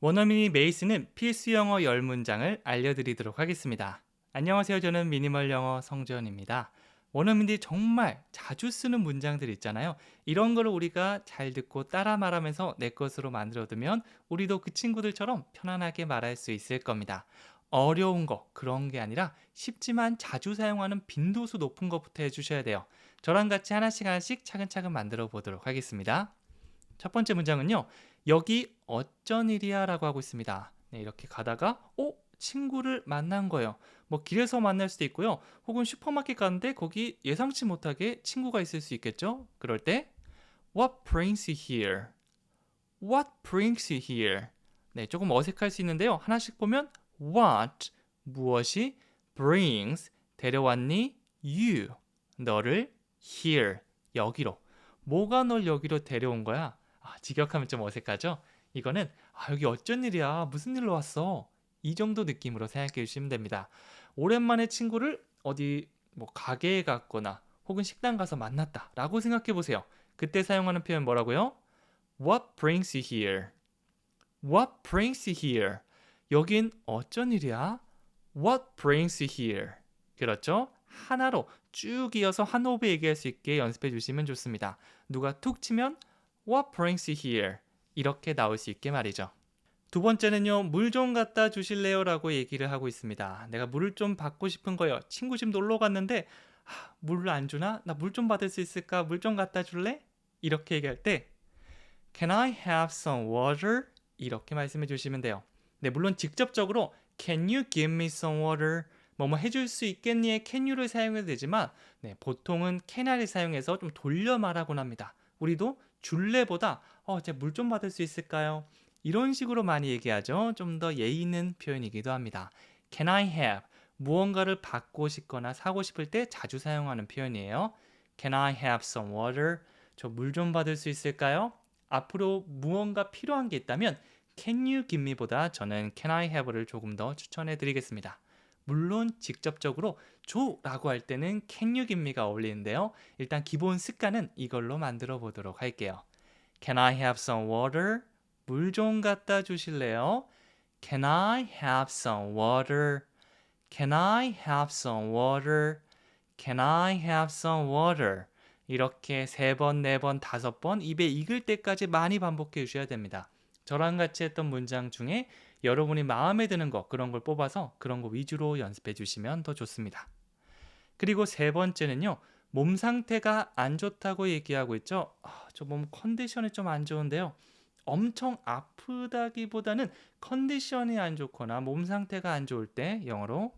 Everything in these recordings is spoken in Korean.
원어민이 메이스는 필수 영어 10문장을 알려드리도록 하겠습니다. 안녕하세요. 저는 미니멀 영어 성재현입니다. 원어민들이 정말 자주 쓰는 문장들 있잖아요. 이런 거를 우리가 잘 듣고 따라 말하면서 내 것으로 만들어두면 우리도 그 친구들처럼 편안하게 말할 수 있을 겁니다. 어려운 거 그런 게 아니라 쉽지만 자주 사용하는 빈도수 높은 것부터 해주셔야 돼요. 저랑 같이 하나씩 하나씩 차근차근 만들어 보도록 하겠습니다. 첫 번째 문장은요. 여기 어쩐 일이야 라고 하고 있습니다. 네, 이렇게 가다가 어? 친구를 만난 거예요. 뭐 길에서 만날 수도 있고요. 혹은 슈퍼마켓 가는데 거기 예상치 못하게 친구가 있을 수 있겠죠? 그럴 때 What brings you here? What brings you here? 네, 조금 어색할 수 있는데요. 하나씩 보면 What 무엇이 brings 데려왔니? You 너를 here 여기로 뭐가 널 여기로 데려온 거야? 아, 직역하면 좀 어색하죠? 이거는 아, 여기 어쩐 일이야? 무슨 일로 왔어? 이 정도 느낌으로 생각해 주시면 됩니다. 오랜만에 친구를 어디 뭐 가게에 갔거나 혹은 식당 가서 만났다 라고 생각해 보세요. 그때 사용하는 표현 뭐라고요? What brings you here? What brings you here? 여긴 어쩐 일이야? What brings you here? 그렇죠? 하나로 쭉 이어서 한 호흡에 얘기할 수 있게 연습해 주시면 좋습니다. 누가 툭 치면 What brings you here? 이렇게 나올 수 있게 말이죠. 두 번째는요, 물 좀 갖다 주실래요? 라고 얘기를 하고 있습니다. 내가 물을 좀 받고 싶은 거요. 친구 집 놀러 갔는데, 아, 물을 안 주나? 나 물 좀 받을 수 있을까? 물 좀 갖다 줄래? 이렇게 얘기할 때, Can I have some water? 이렇게 말씀해 주시면 돼요. 네, 물론 직접적으로 Can you give me some water? 뭐뭐 해줄 수 있겠니의 can you를 사용해도 되지만 네, 보통은 can I를 사용해서 좀 돌려 말하곤 합니다. 우리도 줄래보다 어, 제가 물좀 받을 수 있을까요? 이런 식으로 많이 얘기하죠. 좀 더 예의 있는 표현이기도 합니다. Can I have? 무언가를 받고 싶거나 사고 싶을 때 자주 사용하는 표현이에요. Can I have some water? 저 물 좀 받을 수 있을까요? 앞으로 무언가 필요한 게 있다면 Can you give me보다 저는 Can I have를 조금 더 추천해 드리겠습니다. 물론 직접적으로 줘라고 할 때는 Can you give me가 어울리는데요. 일단 기본 습관은 이걸로 만들어 보도록 할게요. Can I have some water? 물 좀 갖다 주실래요? Can I have some water? Can I have some water? Can I have some water? 이렇게 세 번, 네 번, 다섯 번 입에 익을 때까지 많이 반복해 주셔야 됩니다. 저랑 같이 했던 문장 중에 여러분이 마음에 드는 거 그런 걸 뽑아서 그런 거 위주로 연습해 주시면 더 좋습니다. 그리고 세 번째는요. 몸 상태가 안 좋다고 얘기하고 있죠. 아, 저몸 컨디션이 좀 안 좋은데요. 엄청 아프다기보다는 컨디션이 안 좋거나 몸 상태가 안 좋을 때 영어로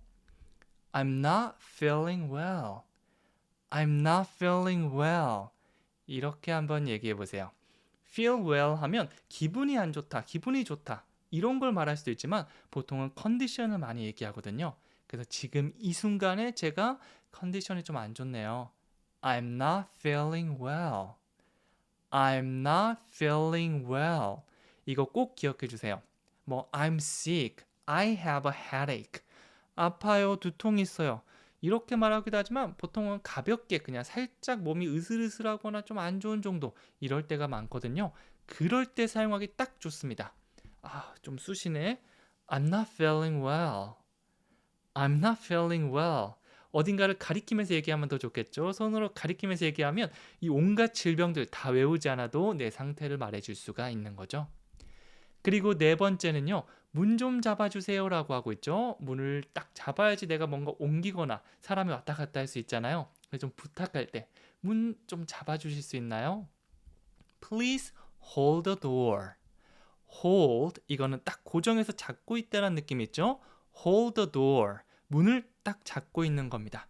I'm not feeling well. I'm not feeling well. 이렇게 한번 얘기해 보세요. feel well 하면 기분이 안 좋다, 기분이 좋다. 이런 걸 말할 수도 있지만 보통은 컨디션을 많이 얘기하거든요. 그래서 지금 이 순간에 제가 컨디션이 좀 안 좋네요. I'm not feeling well. I'm not feeling well. 이거 꼭 기억해 주세요. 뭐 I'm sick. I have a headache. 아파요. 두통 있어요. 이렇게 말하기도 하지만 보통은 가볍게 그냥 살짝 몸이 으슬으슬하거나 좀 안 좋은 정도 이럴 때가 많거든요. 그럴 때 사용하기 딱 좋습니다. 아, 좀 쑤시네. I'm not feeling well. I'm not feeling well. 어딘가를 가리키면서 얘기하면 더 좋겠죠. 손으로 가리키면서 얘기하면 이 온갖 질병들 다 외우지 않아도 내 상태를 말해줄 수가 있는 거죠. 그리고 네 번째는요. 문 좀 잡아주세요라고 하고 있죠. 문을 딱 잡아야지 내가 뭔가 옮기거나 사람이 왔다 갔다 할 수 있잖아요. 그래서 좀 부탁할 때 문 좀 잡아주실 수 있나요? Please hold the door. Hold 이거는 딱 고정해서 잡고 있다는 느낌 있죠? hold the door. 문을 딱 잡고 있는 겁니다.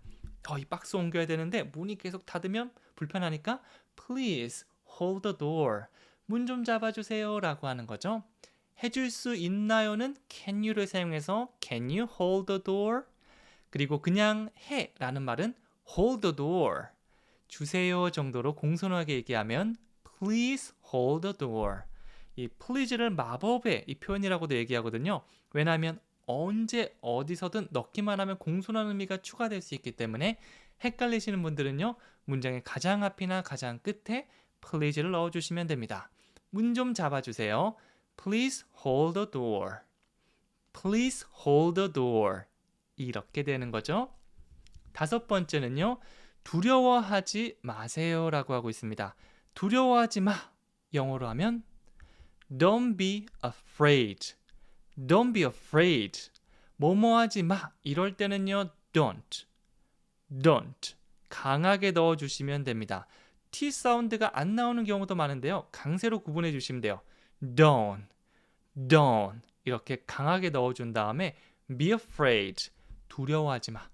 어, 이 박스 옮겨야 되는데 문이 계속 닫으면 불편하니까 please hold the door. 문 좀 잡아주세요라고 하는 거죠. 해줄 수 있나요는 can you를 사용해서 can you hold the door? 그리고 그냥 해라는 말은 hold the door. 주세요 정도로 공손하게 얘기하면 please hold the door. 이 please를 마법의 이 표현이라고도 얘기하거든요. 왜냐하면 언제 어디서든 넣기만 하면 공손한 의미가 추가될 수 있기 때문에 헷갈리시는 분들은요. 문장의 가장 앞이나 가장 끝에 please를 넣어주시면 됩니다. 문 좀 잡아주세요. Please hold the door. Please hold the door. 이렇게 되는 거죠. 다섯 번째는요. 두려워하지 마세요라고 하고 있습니다. 두려워하지 마. 영어로 하면 Don't be afraid. Don't be afraid. 뭐뭐하지 마. 이럴 때는요. Don't. Don't. 강하게 넣어 주시면 됩니다. T 사운드가 안 나오는 경우도 많은데요. 강세로 구분해 주시면 돼요. Don't. Don't. 이렇게 강하게 넣어 준 다음에 be afraid. 두려워하지 마.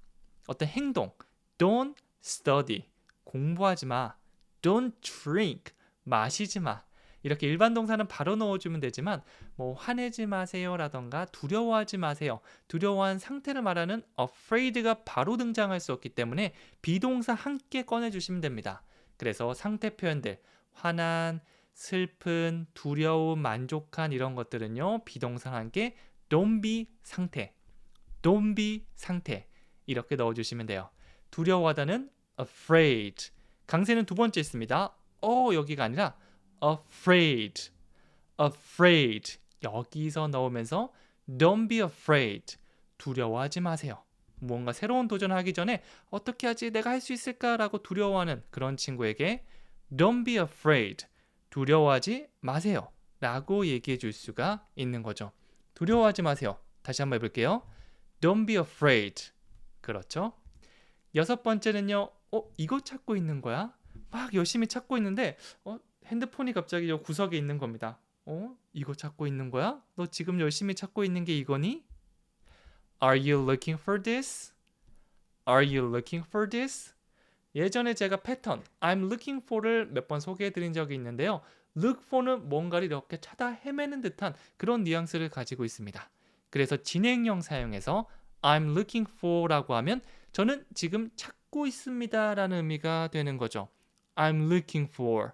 어떤 행동. Don't study. 공부하지 마. Don't drink. 마시지 마. 이렇게 일반 동사는 바로 넣어주면 되지만 뭐 화내지 마세요라던가 두려워하지 마세요. 두려워한 상태를 말하는 afraid가 바로 등장할 수 없기 때문에 비동사 함께 꺼내주시면 됩니다. 그래서 상태 표현들 화난, 슬픈, 두려움, 만족한 이런 것들은요 비동사 함께 don't be 상태, don't be 상태 이렇게 넣어주시면 돼요. 두려워하다는 afraid 강세는 두 번째 있습니다. 어 여기가 아니라 afraid, afraid 여기서 넣으면서 don't be afraid 두려워하지 마세요. 뭔가 새로운 도전을 하기 전에 어떻게 하지 내가 할 수 있을까라고 두려워하는 그런 친구에게 don't be afraid 두려워하지 마세요 라고 얘기해 줄 수가 있는 거죠. 두려워하지 마세요. 다시 한번 해볼게요. don't be afraid 그렇죠? 여섯 번째는요. 어 이거 찾고 있는 거야? 막 열심히 찾고 있는데 어 핸드폰이 갑자기 요 구석에 있는 겁니다. 어? 이거 찾고 있는 거야? 너 지금 열심히 찾고 있는 게 이거니? Are you looking for this? Are you looking for this? 예전에 제가 패턴 I'm looking for를 몇 번 소개해 드린 적이 있는데요. look for는 뭔가를 이렇게 찾아 헤매는 듯한 그런 뉘앙스를 가지고 있습니다. 그래서 진행형 사용해서 I'm looking for라고 하면 저는 지금 찾고 있습니다라는 의미가 되는 거죠. I'm looking for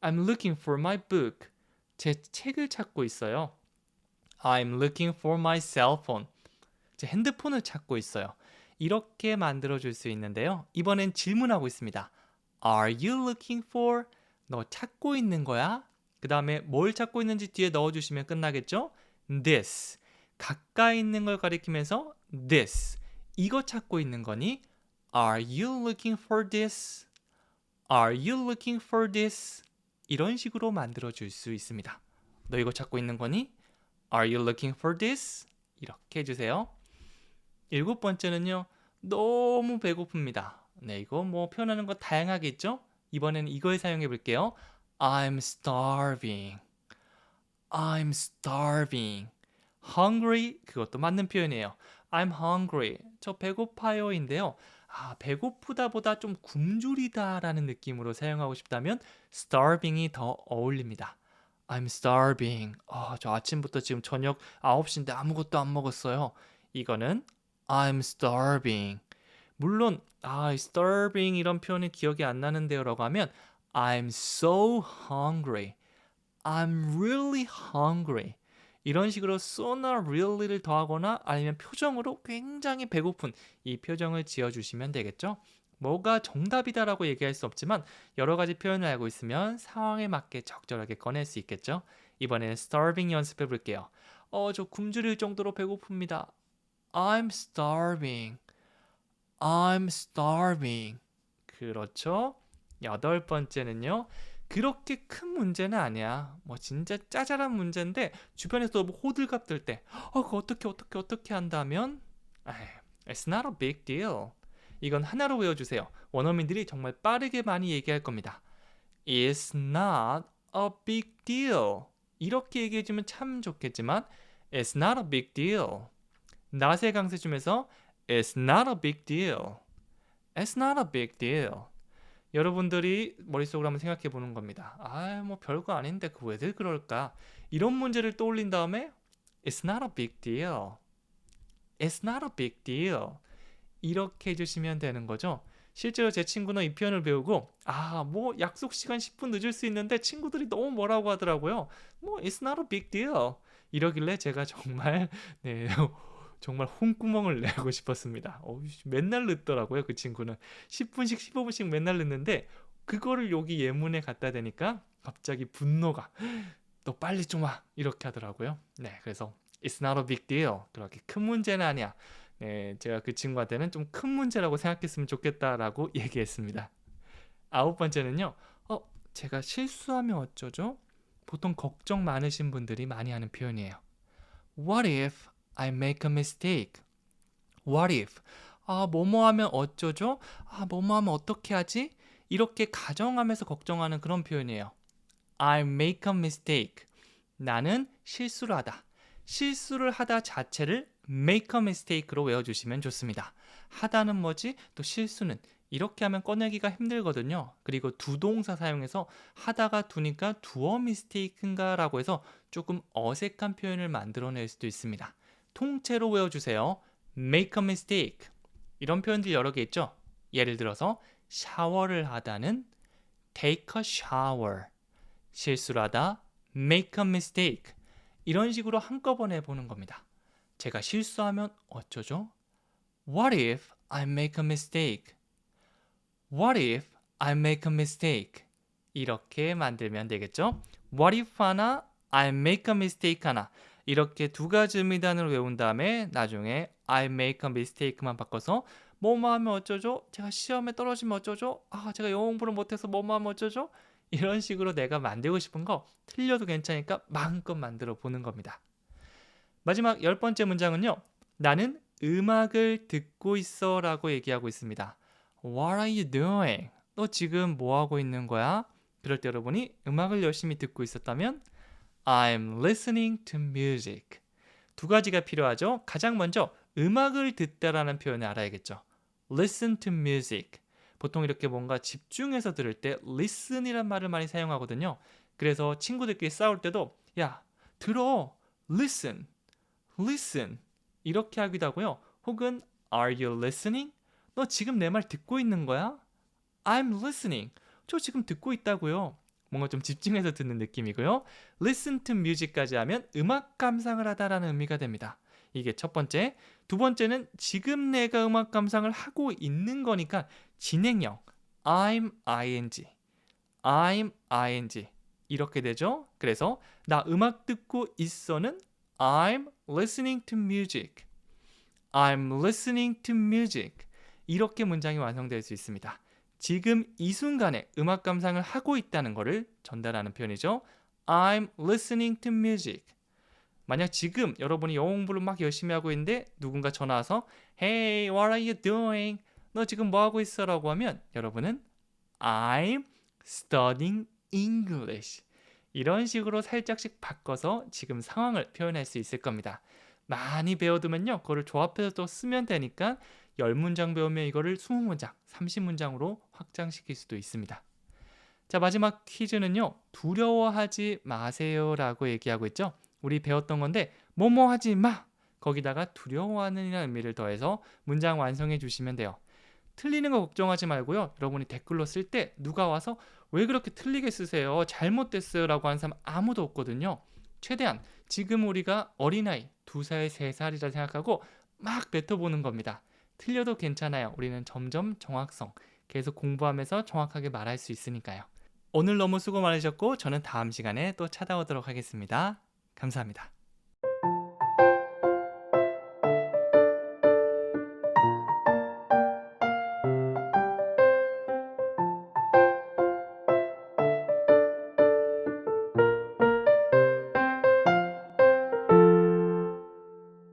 I'm looking for my book. 제 책을 찾고 있어요. I'm looking for my cell phone. 제 핸드폰을 찾고 있어요. 이렇게 만들어 줄 수 있는데요. 이번엔 질문하고 있습니다. Are you looking for? 너 찾고 있는 거야? 그 다음에 뭘 찾고 있는지 뒤에 넣어주시면 끝나겠죠? This. 가까이 있는 걸 가리키면서 this. 이거 찾고 있는 거니? Are you looking for this? Are you looking for this? 이런 식으로 만들어 줄 수 있습니다. 너 이거 찾고 있는 거니? Are you looking for this? 이렇게 해주세요. 일곱 번째는요. 너무 배고픕니다. 네, 이거 뭐 표현하는 거 다양하게 있죠? 이번에는 이걸 사용해 볼게요. I'm starving. I'm starving. hungry 그것도 맞는 표현이에요. I'm hungry. 저 배고파요인데요. 아, 배고프다보다 좀 굶주리다라는 느낌으로 사용하고 싶다면 starving이 더 어울립니다. I'm starving. 아, 저 아침부터 지금 저녁 9시인데 아무것도 안 먹었어요. 이거는 I'm starving. 물론 아, starving 이런 표현이 기억이 안 나는데요라고 하면 I'm so hungry. I'm really hungry. 이런 식으로 so나 really를 더하거나 아니면 표정으로 굉장히 배고픈 이 표정을 지어주시면 되겠죠. 뭐가 정답이다라고 얘기할 수 없지만 여러 가지 표현을 알고 있으면 상황에 맞게 적절하게 꺼낼 수 있겠죠. 이번에는 starving 연습해 볼게요. 어, 저 굶주릴 정도로 배고픕니다. I'm starving. I'm starving. 그렇죠. 여덟 번째는요. 그렇게 큰 문제는 아니야. 뭐 진짜 짜잘한 문제인데 주변에서 뭐 호들갑 들 때, 어, 그 어떻게 어떻게 어떻게 한다면, it's not a big deal. 이건 하나로 외워주세요. 원어민들이 정말 빠르게 많이 얘기할 겁니다. It's not a big deal. 이렇게 얘기해주면 참 좋겠지만, it's not a big deal. 낫의 강세 중에서 It's not a big deal. It's not a big deal. 여러분들이 머릿속으로 한번 생각해 보는 겁니다. 아, 뭐 별거 아닌데 그 왜들 그럴까? 이런 문제를 떠올린 다음에 It's not a big deal. It's not a big deal. 이렇게 해주시면 되는 거죠. 실제로 제 친구는 이 표현을 배우고 아, 뭐 약속 시간 10분 늦을 수 있는데 친구들이 너무 뭐라고 하더라고요. 뭐 It's not a big deal. 이러길래 제가 정말 네. 정말 홍구멍을 내고 싶었습니다. 어, 맨날 늦더라고요, 그 친구는. 10분씩, 15분씩 맨날 늦는데, 그거를 여기 예문에 갖다 대니까 갑자기 분노가 너 빨리 좀 와. 이렇게 하더라고요. 네, 그래서 it's not a big deal. 그렇게 큰 문제는 아니야. 네, 제가 그 친구한테는 좀 큰 문제라고 생각했으면 좋겠다라고 얘기했습니다. 아홉 번째는요. 어, 제가 실수하면 어쩌죠? 보통 걱정 많으신 분들이 많이 하는 표현이에요. What if I make a mistake? What if? 아, 뭐뭐 하면 어쩌죠? 아, 뭐뭐 하면 어떻게 하지? 이렇게 가정하면서 걱정하는 그런 표현이에요. I make a mistake. 나는 실수를 하다. 실수를 하다 자체를 make a mistake로 외워주시면 좋습니다. 하다는 뭐지? 또 실수는 이렇게 하면 꺼내기가 힘들거든요. 그리고 두 동사 사용해서 하다가 두니까 두어 미스테이크인가 라고 해서 조금 어색한 표현을 만들어낼 수도 있습니다. 통째로 외워주세요. make a mistake. 이런 표현들 여러 개 있죠? 예를 들어서 샤워를 하다는 take a shower. 실수를 하다 make a mistake. 이런 식으로 한꺼번에 보는 겁니다. 제가 실수하면 어쩌죠? What if I make a mistake? What if I make a mistake? 이렇게 만들면 되겠죠? What if 하나, I make a mistake 하나. 이렇게 두 가지 의미단을 외운 다음에 나중에 I make a mistake만 바꿔서 뭐뭐 하면 어쩌죠? 제가 시험에 떨어지면 어쩌죠? 아, 제가 영어 공부를 못해서 뭐뭐 하면 어쩌죠? 이런 식으로 내가 만들고 싶은 거 틀려도 괜찮으니까 마음껏 만들어 보는 겁니다. 마지막 열 번째 문장은요. 나는 음악을 듣고 있어 라고 얘기하고 있습니다. What are you doing? 너 지금 뭐 하고 있는 거야? 그럴 때 여러분이 음악을 열심히 듣고 있었다면 I'm listening to music. 두 가지가 필요하죠. 가장 먼저 음악을 듣다라는 표현을 알아야겠죠. listen to music. 보통 이렇게 뭔가 집중해서 들을 때 listen이란 말을 많이 사용하거든요. 그래서 친구들끼리 싸울 때도 야, 들어. listen. listen. 이렇게 하기도 하고요. 혹은 are you listening? 너 지금 내 말 듣고 있는 거야? I'm listening. 저 지금 듣고 있다고요. 뭔가 좀 집중해서 듣는 느낌이고요. listen to music까지 하면 음악 감상을 하다라는 의미가 됩니다. 이게 첫 번째. 두 번째는 지금 내가 음악 감상을 하고 있는 거니까 진행형 I'm ing. I'm ing. 이렇게 되죠. 그래서 나 음악 듣고 있어는 I'm listening to music. I'm listening to music. 이렇게 문장이 완성될 수 있습니다. 지금 이 순간에 음악 감상을 하고 있다는 것을 전달하는 표현이죠. I'm listening to music. 만약 지금 여러분이 영어 공부를 막 열심히 하고 있는데 누군가 전화 와서 Hey, what are you doing? 너 지금 뭐 하고 있어? 라고 하면 여러분은 I'm studying English. 이런 식으로 살짝씩 바꿔서 지금 상황을 표현할 수 있을 겁니다. 많이 배워두면요. 그거를 조합해서 또 쓰면 되니까 10문장 배우면 이거를 20문장, 30문장으로 확장시킬 수도 있습니다. 자, 마지막 퀴즈는요. 두려워하지 마세요라고 얘기하고 있죠. 우리 배웠던 건데 뭐뭐 하지 마. 거기다가 두려워하는이라는 의미를 더해서 문장 완성해 주시면 돼요. 틀리는 거 걱정하지 말고요. 여러분이 댓글로 쓸 때 누가 와서 왜 그렇게 틀리게 쓰세요? 잘못됐어요라고 하는 사람 아무도 없거든요. 최대한 지금 우리가 어린아이 두 살, 세 살이라 생각하고 막 뱉어보는 겁니다. 틀려도 괜찮아요. 우리는 점점 정확성 계속 공부하면서 정확하게 말할 수 있으니까요. 오늘 너무 수고 많으셨고 저는 다음 시간에 또 찾아오도록 하겠습니다. 감사합니다.